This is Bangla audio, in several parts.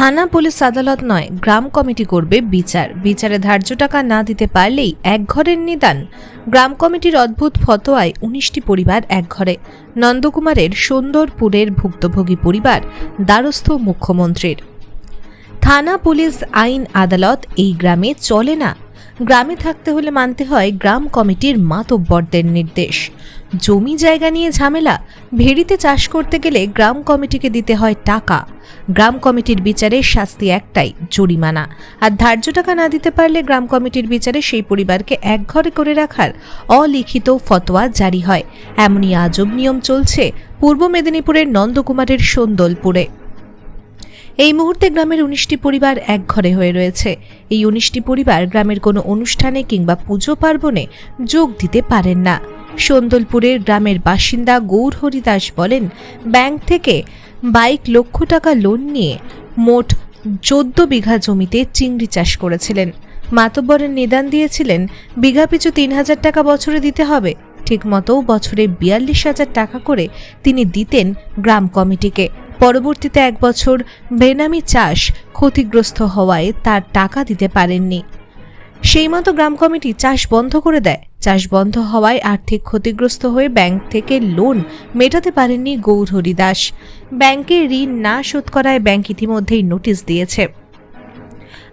থানা পুলিশ আদালত নয়, গ্রাম কমিটি করবে বিচার। বিচারে ধার্য টাকা না দিতে পারলেই এক ঘরের নিদান। গ্রাম কমিটির অদ্ভুত ফতোয়ায় উনিশটি পরিবার এক ঘরে। নন্দকুমারের সুন্দরপুরের ভুক্তভোগী পরিবার, দ্বারস্থ মুখ্যমন্ত্রীর। থানা পুলিশ আইন আদালত এই গ্রামে চলে না। গ্রামে থাকতে হলে মানতে হয় গ্রাম কমিটির মাতব্বরদের নির্দেশ। জমি জায়গা নিয়ে ঝামেলা, ভেড়িতে চাষ করতে গেলে গ্রাম কমিটিকে দিতে হয় টাকা। গ্রাম কমিটির বিচারে শাস্তি একটাই, জরিমানা। আর ধার্য টাকা না দিতে পারলে গ্রাম কমিটির বিচারে সেই পরিবারকে একঘরে করে রাখার অলিখিত ফতোয়া জারি হয়। এমনই আজব নিয়ম চলছে পূর্ব মেদিনীপুরের নন্দকুমারের সোন্দলপুরে। এই মুহূর্তে গ্রামের উনিশটি পরিবার এক ঘরে হয়ে রয়েছে। এই উনিশটি পরিবার গ্রামের কোনো অনুষ্ঠানে কিংবা পুজো পার্বণে যোগ দিতে পারেন না। সন্দলপুরের গ্রামের বাসিন্দা গৌর হরিদাস বলেন, ব্যাংক থেকে বাইক লক্ষ টাকা লোন নিয়ে মোট চোদ্দ বিঘা জমিতে চিংড়ি চাষ করেছিলেন। মাতব্বরের নিদান দিয়েছিলেন, বিঘা পিছু তিন হাজার টাকা বছরে দিতে হবে। ঠিকমতো বছরে বিয়াল্লিশ হাজার টাকা করে তিনি দিতেন গ্রাম কমিটিকে। পরবর্তীতে এক বছর বেনামি চাষ ক্ষতিগ্রস্ত হওয়ায় তার টাকা দিতে পারেননি। সেই মতো গ্রাম কমিটি চাষ বন্ধ করে দেয়। চাষ বন্ধ হওয়ায় আর্থিক ক্ষতিগ্রস্ত হয়ে ব্যাংক থেকে লোন মেটাতে পারেননি গৌর হরিদাস। ব্যাংকে ঋণ না শোধ করায় ব্যাংক ইতিমধ্যেই নোটিশ দিয়েছে।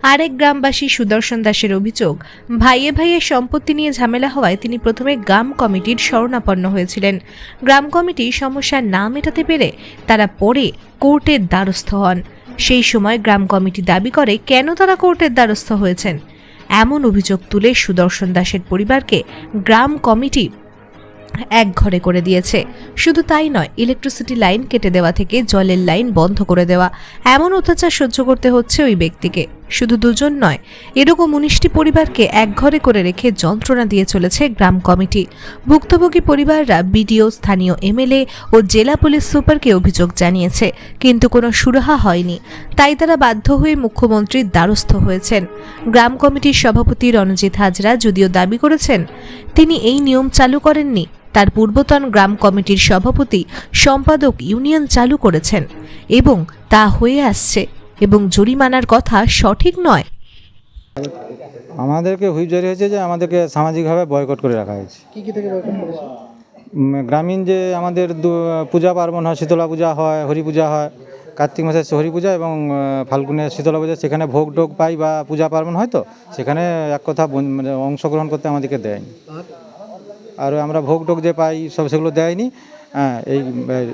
আরেক গ্রামবাসী সুদর্শন দাসের অভিযোগ, ভাইয়ে ভাইয়ে সম্পত্তি নিয়ে ঝামেলা হওয়ায় তিনি প্রথমে গ্রাম কমিটির শরণাপন্ন হয়েছিলেন। গ্রাম কমিটি সমস্যা না মেটাতে পেরে তারা পরে কোর্টের দ্বারস্থ হন। সেই সময় গ্রাম কমিটি দাবি করে, কেন তারা কোর্টের দ্বারস্থ হয়েছেন? এমন অভিযোগ তুলে সুদর্শন দাসের পরিবারকে গ্রাম কমিটি এক ঘরে করে দিয়েছে। শুধু তাই নয় ইলেকট্রিসিটি লাইন কেটে দেওয়া থেকে জলের লাইন বন্ধ করে দেওয়া। এমন অত্যাচার সহ্য করতে হচ্ছে ওই ব্যক্তিকে। শুধু দুজন নয়, এরকম উনিশটি পরিবারকে একঘরে করে রেখে যন্ত্রণা দিয়ে চলেছে গ্রাম কমিটি। ভুক্তভোগী পরিবাররা বিডিও, স্থানীয় এমএলএ ও জেলা পুলিশ সুপারকে অভিযোগ জানিয়েছে, কিন্তু কোনো সুরাহা হয়নি। তাই তারা বাধ্য হয়ে মুখ্যমন্ত্রীর দ্বারস্থ হয়েছেন। গ্রাম কমিটির সভাপতি রণজিৎ হাজরা যদিও দাবি করেছেন, তিনি এই নিয়ম চালু করেননি। তার পূর্বতন গ্রাম কমিটির সভাপতি সম্পাদক ইউনিয়ন চালু করেছেন এবং তা হয়ে আসছে। এবং জরিমানার কথা সঠিক নয়। আমাদেরকে হুইপ জারি হয়েছে যে আমাদেরকে সামাজিকভাবে বয়কট করে রাখা হয়েছে। কি কি থেকে বয়কট করেছে? গ্রামীণ যে আমাদের দু- পূজা পার্বণ হয় শীতলা পূজা হয় হরি পূজা হয় কার্তিক মাসে হরি পূজা এবং ফাল্গুনের শীতলা পূজা সেখানে ভোগ টোগ পাই বা পূজা পার্বণ হয় তো সেখানে এক কথা বন- মানে অংশগ্রহণ করতে আমাদেরকে দেয়নি। আর আর আমরা ভোগ টোগ যে পাই সব সেগুলো দেয়নি। হ্যাঁ এই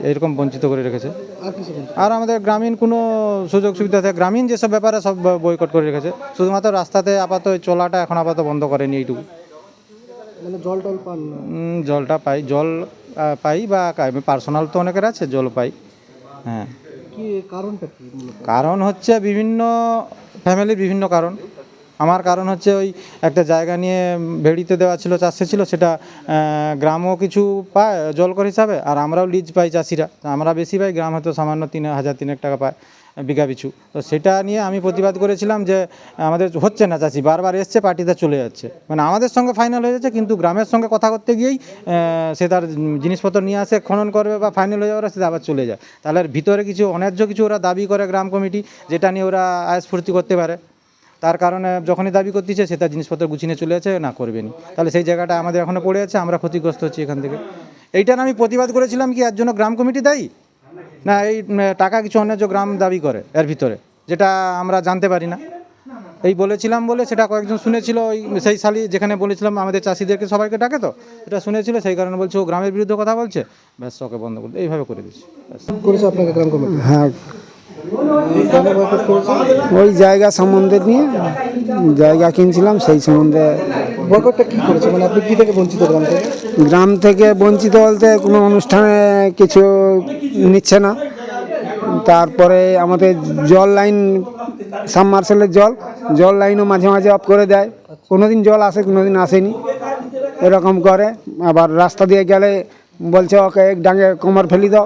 এইরকম বঞ্চিত করে রেখেছে। আর আমাদের গ্রামীণ কোনো সুযোগ সুবিধা থাকে গ্রামীণ যেসব ব্যাপারে সব বয়কট করে রেখেছে শুধুমাত্র রাস্তাতে আপাতত চলাটা এখন আপাতত বন্ধ করেনি এইটুকু। মানে জল টল পান জলটা পাই জল পাই বা পার্সোনাল তো অনেকের আছে জল পাই। হ্যাঁ। কারণটা কি কারণ হচ্ছে বিভিন্ন ফ্যামিলির বিভিন্ন কারণ। আমার কারণ হচ্ছে ওই একটা জায়গা নিয়ে ভেড়িতে দেওয়া ছিল, চাষে ছিল, সেটা গ্রামও কিছু পায়, জলকর হিসাবে, আর আমরাও লিজ পাই চাষিরা। আমরা বেশি পাই, গ্রাম হয়তো সামান্য তিন, হাজার তিনেক টাকা পায়, বিঘা পিছু। তো সেটা নিয়ে আমি প্রতিবাদ করেছিলাম যে, আমাদের হচ্ছে না চাষি, বারবার এসছে, পার্টিতে চলে যাচ্ছে। মানে আমাদের সঙ্গে ফাইনাল হয়ে যাচ্ছে, কিন্তু গ্রামের সঙ্গে কথা করতে গিয়েই সে তার জিনিসপত্র নিয়ে আসে, খনন করবে বা ফাইনাল হয়ে যাওয়ার সে আবার চলে যায়। তাহলে ভিতরে কিছু অন্যায্য কিছু ওরা দাবি করে গ্রাম কমিটি, যেটা নিয়ে ওরা আয় স্ফূর্তি করতে পারে। তার কারণে যখনই দাবি করতেছে সে তার জিনিসপত্র গুছিয়ে চলে যাচ্ছে না করবেনি তাহলে সেই জায়গাটা আমাদের এখনও পড়ে আছে আমরা ক্ষতিগ্রস্ত হচ্ছি এখান থেকে। এইটার আমি প্রতিবাদ করেছিলাম কি এর জন্য গ্রাম কমিটি দায়ী? না এই টাকা কিছু অন্যায্য গ্রাম দাবি করে এর ভিতরে যেটা আমরা জানতে পারি না। এই বলেছিলাম বলে সেটা কয়েকজন শুনেছিল ওই সেই সালি যেখানে বলেছিলাম আমাদের চাষিদেরকে সবাইকে ডাকে তো এটা শুনেছিল সেই কারণে বলছে ও গ্রামের বিরুদ্ধে কথা বলছে ব্যাস ওকে বন্ধ করতে এইভাবে করে দিচ্ছি। ব্যাস। করেছে আপনাকে গ্রাম কমিটি? হ্যাঁ ওই জায়গা সম্বন্ধে নিয়ে জায়গা কিনছিলাম সেই সম্বন্ধে বয়কটটা কি করেছে? মানে আপনি কি থেকে বঞ্চিত গ্রাম থেকে গ্রাম থেকে বঞ্চিত বলতে কোনো অনুষ্ঠানে কিছু নিচ্ছে না। তারপরে আমাদের জল লাইন সাবমার্সেলের জল জল লাইনও মাঝে মাঝে অফ করে দেয়। কোনো দিন জল আসে কোনো দিন আসেনি। এরকম করে। আবার রাস্তা দিয়ে গেলে বলছে ওকে এক ডাঙে কোমর ফেলি দাও।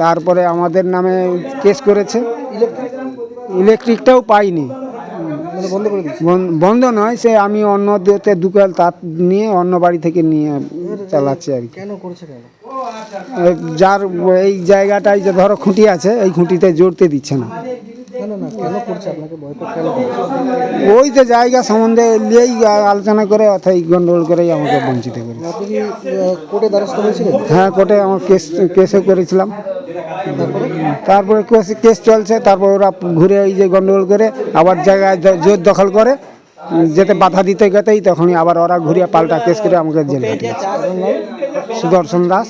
তারপরে আমাদের নামে কেস করেছে। ইলেকট্রিকটাও পাইনি। মানে বন্ধ নয় সে আমি অন্য দিতে দুকাল তার নিয়ে অন্য বাড়ি থেকে নিয়ে চালাচ্ছি আর কি। যার এই জায়গাটায় যে ধরো খুঁটি আছে এই খুঁটিতে জড়তে দিচ্ছে না। ওই তো জায়গা সম্বন্ধে নিয়েই আলোচনা করে অর্থাৎ গন্ডগোল করেই আমাকে বঞ্চিত করে হ্যাঁ কোর্টে আমার কেস কেসও করেছিলাম। তারপরে কেসে চলছে, তারপর ওরা ঘুরে এই যে গন্ডগোল করে আবার জায়গায় জোর দখল করে যেতে বাধা দিতে গেতেই তখনই আবার ওরা ঘুরিয়ে পাল্টা কেস করে আমাকে জেলে সুদর্শন দাস।